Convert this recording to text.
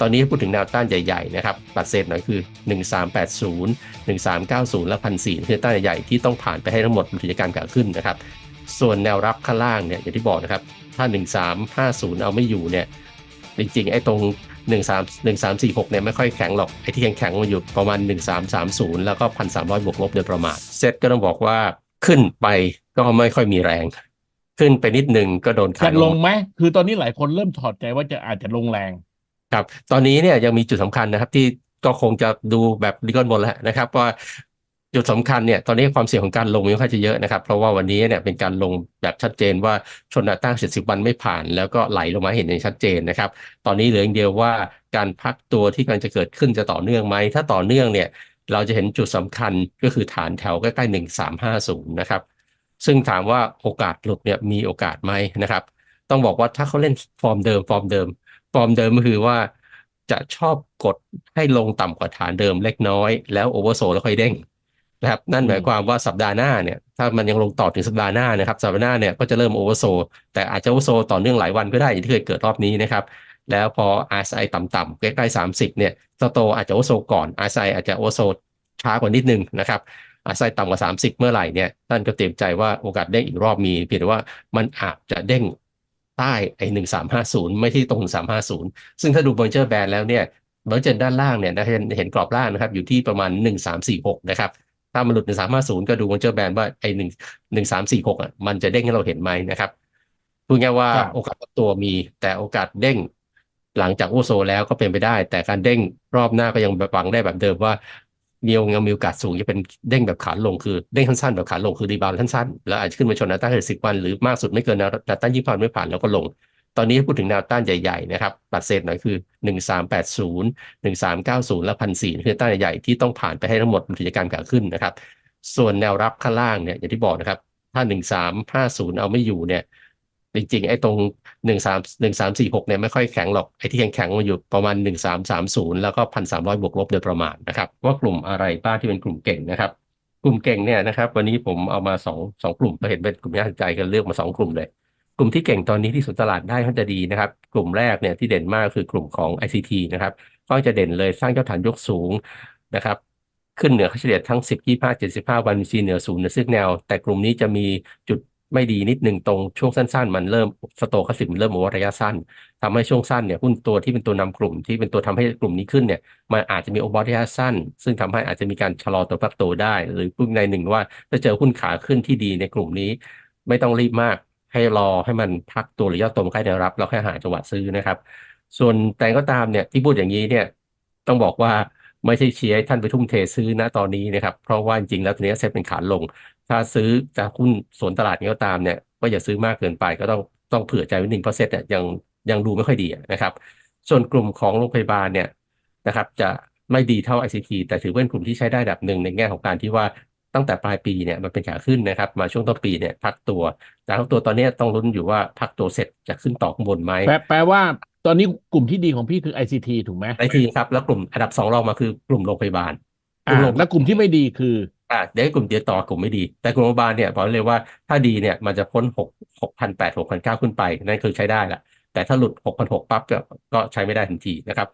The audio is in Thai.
ตอนนี้พูดถึงแนวต้านใหญ่ๆนะครับตัดเศษหน่อยคือ 1380 1390 และ1,400คือต้านใหญ่ๆที่ต้องผ่านไปให้ทั้งหมดมันถึงจะการขาขึ้นนะครับ ส่วนแนวรับข้างล่างเนี่ยอย่างที่บอกนะครับ ถ้า 1350 เอาไม่อยู่เนี่ยจริงๆ ไอ้ตรง 13 1346เนี่ยไม่ค่อยแข็งหรอก ไอ้ที่แข็งๆมันอยู่ประมาณ 1330 แล้วก็ 1,300 บวกลบโดยประมาณ เซ็ตก็ต้องบอกว่าขึ้นไปก็ไม่ค่อยมีแรง ขึ้นไปนิดนึงก็โดนขาจะลงไหมคือตอนนี้หลายคนเริ่มถอดใจว่าจะอาจจะลงแรง ครับตอนนี้เนี่ยยังมีจุดสำคัญนะครับ ที่ก็คงจะดูแบบดิกอนบนแล้วนะครับว่าจุดสำคัญเนี่ยตอนนี้ความเสี่ยงของการลงมันค่อนข้างจะเยอะนะครับ เพราะว่าวันนี้เนี่ยเป็นการลงแบบชัดเจนว่าชนแนวต้าน70วันไม่ผ่าน แล้วก็ไหลลงมาเห็นอย่างชัดเจนนะครับ ตอนนี้เหลืออย่างเดียวว่าการพักตัวที่กำลังจะเกิดขึ้นจะต่อเนื่องไหมถ้าต่อเนื่องเนี่ยเราจะเห็นจุดสำคัญก็คือฐานแถวใกล้ๆ1350นะครับ ซึ่งถามว่าโอกาสหลุดเนี่ยมีโอกาสไหมนะครับ ต้องบอกว่าถ้าเขาเล่นฟอร์มเดิมฟอร์มเดิม ฟอร์มเดิมก็คือว่าจะชอบกดให้ลงต่ำกว่าฐานเดิมเล็กน้อย แล้วโอเวอร์โซแล้วค่อยเด้งนะครับนั่นหมายความว่าสัปดาห์หน้าเนี่ยถ้ามันยังลงต่อถึงสัปดาห์หน้านะครับสัปดาห์หน้าเนี่ยก็จะเริ่มโอเวอร์โซแต่อาจจะโอเวอร์โซต่อเนื่องหลายวันก็ได้อย่างที่เคยเกิดรอบนี้นะครับแล้วพอ RSI ต่ำๆใกล้ๆ30เนี่ยสโตอาจจะโอเวอร์โซก่อน RSI อาจจะโอเวอร์โซช้ากว่านิดนึงนะครับ RSI ต่ำกว่า 30 เมื่อไหร่เนี่ยท่านก็เตรียมใจว่าโอกาสเด้งอีกรอบมีเพียงแต่ว่ามันอาจจะเด้ง ใต้ไอ้หนึ่งสามห้าศูนย์ไม่ที่ตรงสามห้าศูนย์ซึ่งถ้าดูบนเจอร์แบนแล้วเนี่ยบนเจอร์ด้านล่างเนี่ยนะเห็นเห็นกรอบล่างนะครับ อยู่ที่ประมาณหนึ่งสามสี่หกนะครับถ้ามันหลุดหนึ่งสามห้าศูนย์ก็ดูบนเจอร์แบนว่าไอ้หนึ่งหนึ่งสามสี่หกอะมันจะเด้งให้เราเห็นไหมนะครับพูดง่ายๆว่าครับโอกาสตัวมีแต่โอกาสเด้งหลังจากโอโซแล้วก็เป็นไปได้ แต่การเด้งรอบหน้าก็ยังบังได้แบบเดิมว่า มีโยังมีโอกาสสูงจะเป็นเด้งแบบขาลงคือเด้งสั้นๆแบบขาลงคือรีบาวด์สั้นๆแล้วอาจจะขึ้นมาชนแนวต้านสิบวันหรือมากสุดไม่เกินแนวต้านยี่สิบวันไม่ผ่านแล้วก็ลง ตอนนี้พูดถึงแนวต้านใหญ่ๆนะครับตัดเศษหน่อยคือ 1380 1390 และ1,400คือต้านใหญ่ที่ต้องผ่านไปให้ทั้งหมดมันถึงจะการขาขึ้นนะครับ ส่วนแนวรับข้างล่างเนี่ยอย่างที่บอกนะครับถ้า 1350 เอาไม่อยู่เนี่ย จริงๆ ไอ้ตรง13 1346เนี่ยไม่ค่อยแข็งหรอก ไอ้ที่แข็งๆมันอยู่ประมาณ1330แล้วก็1,300บวกลบโดยประมาณนะครับ ว่ากลุ่มอะไรบ้างที่เป็นกลุ่มเก่งนะครับ กลุ่มเก่งเนี่ยนะครับ วันนี้ผมเอามาสองสองกลุ่มก็เห็นเป็นกลุ่มที่น่าสนใจกันเลือกมาสองกลุ่มเลย กลุ่มที่เก่งตอนนี้ที่สุดตลาดได้ค่อนจะดีนะครับ กลุ่มแรกเนี่ยที่เด่นมากคือกลุ่มของ ICT นะครับก็จะเด่นเลยสร้างยอดฐานยกสูงนะครับขึ้นเหนือค่าเฉลี่ยทั้ง 10 25 75 วันซีเหนือศูนย์เหนือซึ่งแนว แต่กลุ่มนี้จะมีจุด ไม่ดีนิดหนึ่งตรงช่วงสั้น ๆ มันเริ่มสโตคาสิมเริ่มโอวอร์ระยะสั้นทำให้ช่วงสั้นเนี่ยหุ้นตัวที่เป็นตัวนำกลุ่มที่เป็นตัวทำให้กลุ่มนี้ขึ้นเนี่ยมันอาจจะมีโอวอร์ระยะสั้น ซึ่งทำให้อาจจะมีการชะลอตัวพักตัวได้ หรือพูดในหนึ่งว่าถ้าเจอหุ้นขาขึ้นที่ดีในกลุ่มนี้ ไม่ต้องรีบมากให้รอให้มันพักตัวหรือย่อตัวใกล้แนวรับแล้วค่หาจังหวะซื้อนะครับ ส่วนแต่ก็ตามเนี่ยที่พูดอย่างนี้เนี่ยต้องบอกว่า ไม่ใช่เชียร์ให้ท่านไปทุ่มเทซื้อนะตอนนี้นะครับเพราะว่าจริงๆแล้วตัวนี้เซ็ตเป็นขาลง ถ้าซื้อจากหุ้นสวนตลาดนี้ก็ตามเนี่ยก็อย่าซื้อมากเกินไปก็ต้องต้องเผื่อใจไว้หนึ่งเพราะเซ็ตเนี่ยยังยังดูไม่ค่อยดีนะครับ ส่วนกลุ่มของโรงพยาบาลเนี่ยนะครับ จะไม่ดีเท่า ICT แต่ถือเป็นกลุ่มที่ใช้ได้ระดับหนึ่งในแง่ของการที่ว่าตั้งแต่ปลายปีเนี่ยมันเป็นขาขึ้นนะครับ มาช่วงต้นปีเนี่ยพักตัวแต่พักตัวตอนนี้ต้องลุ้นอยู่ว่าพักตัวเสร็จจะขึ้นต่อข้างบนไหมแปลว่า ตอนนี้กลุ่มที่ดีของพี่คือ ICT ถูกไหมไอทีครับ แล้วกลุ่มอันดับสองรองมาคือกลุ่มโรงพยาบาลกอ่าลุ่มโรงแล้วกลุ่มที่ไม่ดีคืออ่าเดี๋ยวกลุ่มเดียวต่อกลุ่มไม่ดี แต่กลุ่มโรงพยาบาลเนี่ยบอกเลยว่าถ้าดีเนี่ยมันจะพ้นหกหกพันแปดหกพันเก้าขึ้นไป นั่นคือใช้ได้ละแต่ถ้าหลุดหกพันหกปั๊บก็ก็ใช้ไม่ได้ทันทีนะครับ